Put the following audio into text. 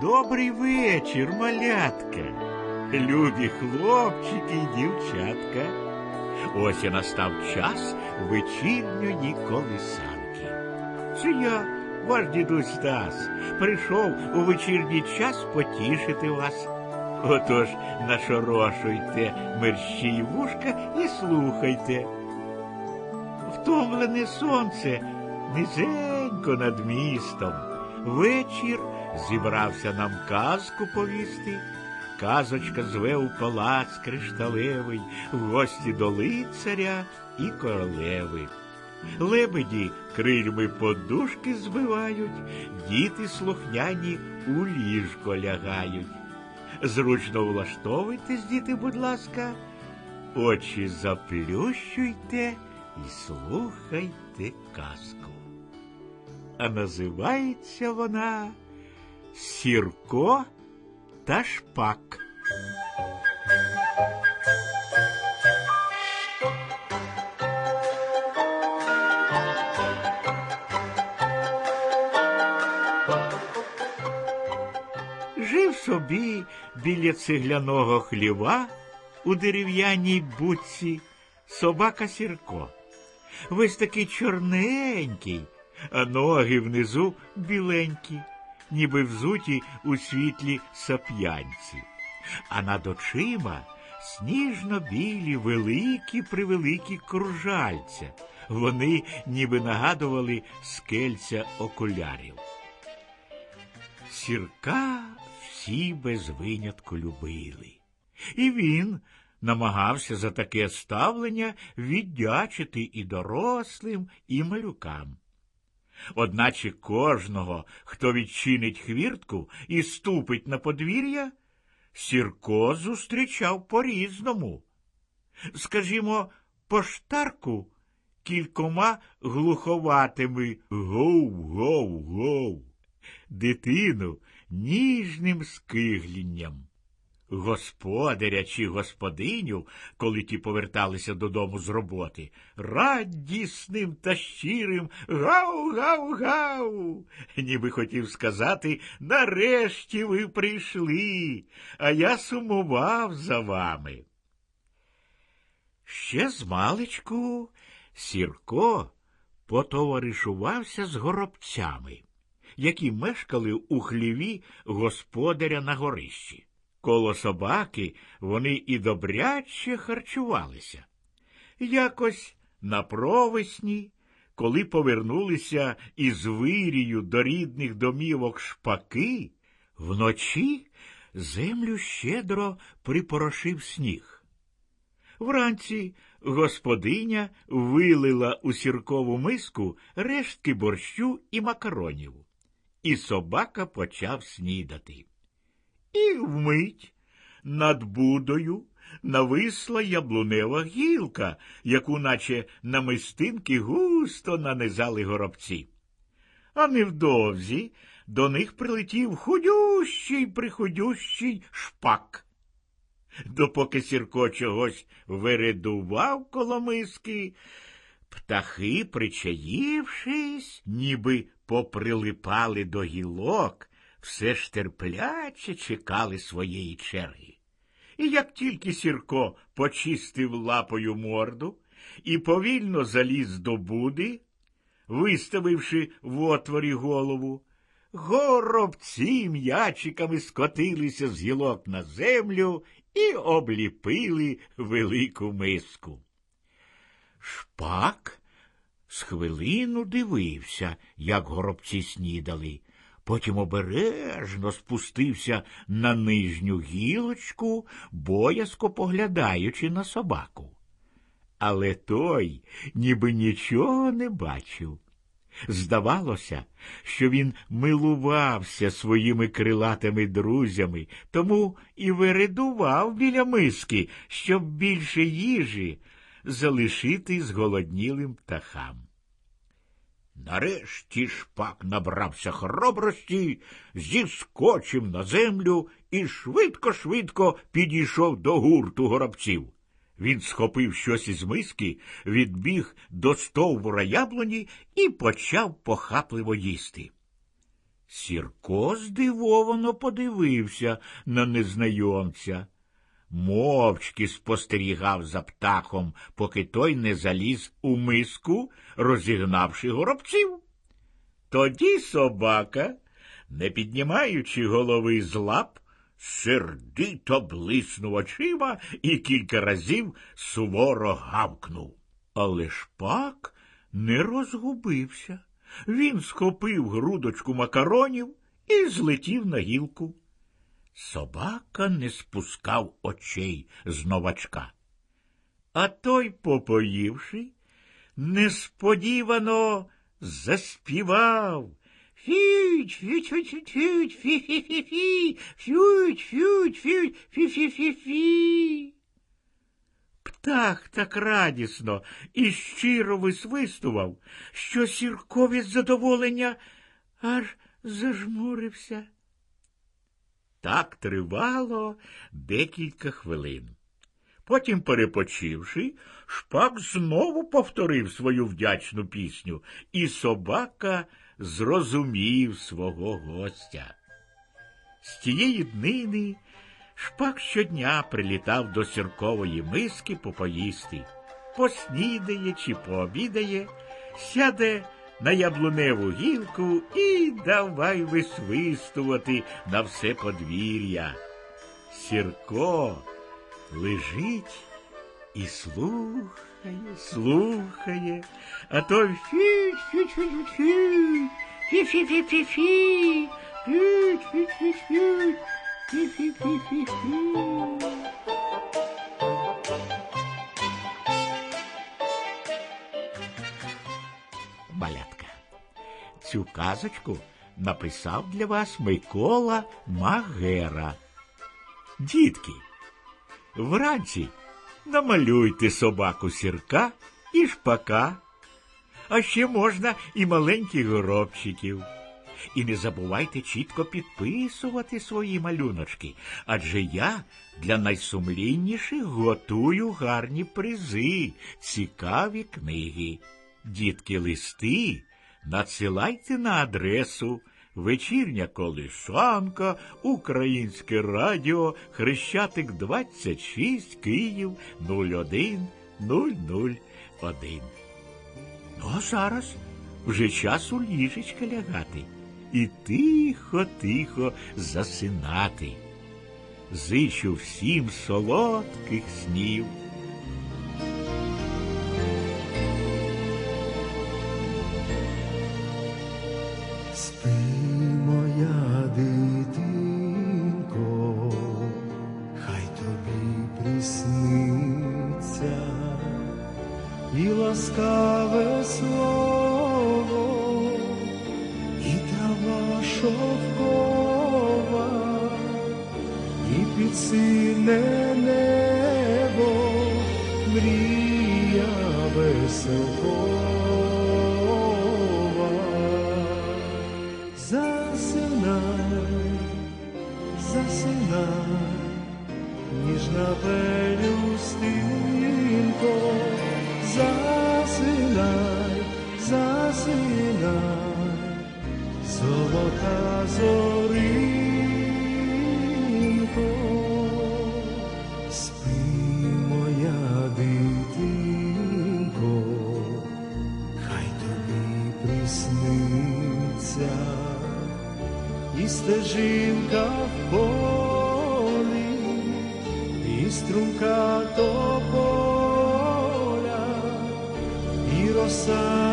Добрий вечір, малятка, любі хлопчики й дівчатка. Ось і настав час вечірньої колисанки. Це я, ваш дідусь Стас, прийшов у вечірній час потішити вас. Отож нашорошуйте мерщі вушка і слухайте. Втомлене сонце низенько над містом. Вечір зібрався нам казку повісти. Казочка зве у палац кришталевий, в гості до лицаря і королеви. Лебеді крильми подушки збивають, діти слухняні у ліжко лягають. Зручно влаштовуйтесь, діти, будь ласка, очі заплющуйте і слухайте казку. А називається вона Сірко та Шпак. Жив собі біля цегляного хліва у дерев'яній будці собака Сірко. Весь такий чорненький, а ноги внизу біленькі, ніби взуті у світлі сап'янці, а над очима сніжно-білі великі превеликі кружальця. Вони ніби нагадували скельця окулярів. Сірка всі без винятку любили. І він намагався за таке ставлення віддячити і дорослим, і малюкам. Одначе кожного, хто відчинить хвіртку і ступить на подвір'я, Сірко зустрічав по-різному. Скажімо, поштарку кількома глуховатими гов-гов-гов, дитину ніжним скиглінням. Господаря чи господиню, коли ті поверталися додому з роботи, радісним та щирим гау-гау-гау, ніби хотів сказати нарешті ви прийшли, а я сумував за вами. Ще з маличку Сірко потоваришувався з горобцями, які мешкали у хліві господаря на горищі. Коло собаки вони і добряче харчувалися. Якось на провесні, коли повернулися із вирію до рідних домівок шпаки, вночі землю щедро припорошив сніг. Вранці господиня вилила у сіркову миску рештки борщу і макаронів, і собака почав снідати. І вмить над будою нависла яблунева гілка, яку наче намистинки густо нанизали горобці. А невдовзі до них прилетів худющий приходющий шпак. Допоки Сірко чогось вередував коло миски, птахи, причаївшись, ніби поприлипали до гілок, все ж терпляче чекали своєї черги. І як тільки Сірко почистив лапою морду і повільно заліз до буди, виставивши в отворі голову, горобці м'ячиками скотилися з гілок на землю і обліпили велику миску. Шпак з хвилину дивився, як горобці снідали. Потім обережно спустився на нижню гілочку, боязко поглядаючи на собаку. Але той ніби нічого не бачив. Здавалося, що він милувався своїми крилатими друзями, тому і виридував біля миски, щоб більше їжі залишити зголоднілим птахам. Нарешті шпак набрався хоробрості, зіскочив на землю і швидко-швидко підійшов до гурту горобців. Він схопив щось із миски, відбіг до стовбура яблуні і почав похапливо їсти. Сірко здивовано подивився на незнайомця. Мовчки спостерігав за птахом, поки той не заліз у миску, розігнавши горобців. Тоді собака, не піднімаючи голови з лап, сердито блиснув очима і кілька разів суворо гавкнув. Але шпак не розгубився. Він схопив грудочку макаронів і злетів на гілку. Собака не спускав очей з новачка. А той, попоївши, несподівано заспівав. Фють, фють, фють, фють, фі фі фі фі фють, фють, фють, фі фі фі Птах так радісно і щиро висвистував, що сірко від задоволення аж зажмурився. Так тривало декілька хвилин. Потім, перепочивши, шпак знову повторив свою вдячну пісню, і собака зрозумів свого гостя. З тієї днини шпак щодня прилітав до сіркової миски попоїсти, поснідає чи пообідає, сяде на яблуневу гілку і давай висвистувати на все подвір'я. Сірко лежить і слухає, слухає, а то фють, фють, фють, фі фі фі фі фі фють, фють, фють, фють, фі фі фі фі фі Малятка. Цю казочку написав для вас Микола Магера. Дітки, вранці намалюйте собаку сірка і шпака, а ще можна і маленьких горобчиків. І не забувайте чітко підписувати свої малюночки, адже я для найсумлінніших готую гарні призи, цікаві книги. Дітки листи надсилайте на адресу Вечірня колишанка, Українське радіо, Хрещатик 26, Київ 01 001. Ну, а зараз вже час у ліжечка лягати і тихо-тихо засинати. Зичу всім солодких снів. І ласкаве слово, і трава шовкова, і під сине небо мрія веселкова. Золота зоринко, спи, моя дитинко, хай тобі присниться. І стежинка в полі, і струмка тополя, і роса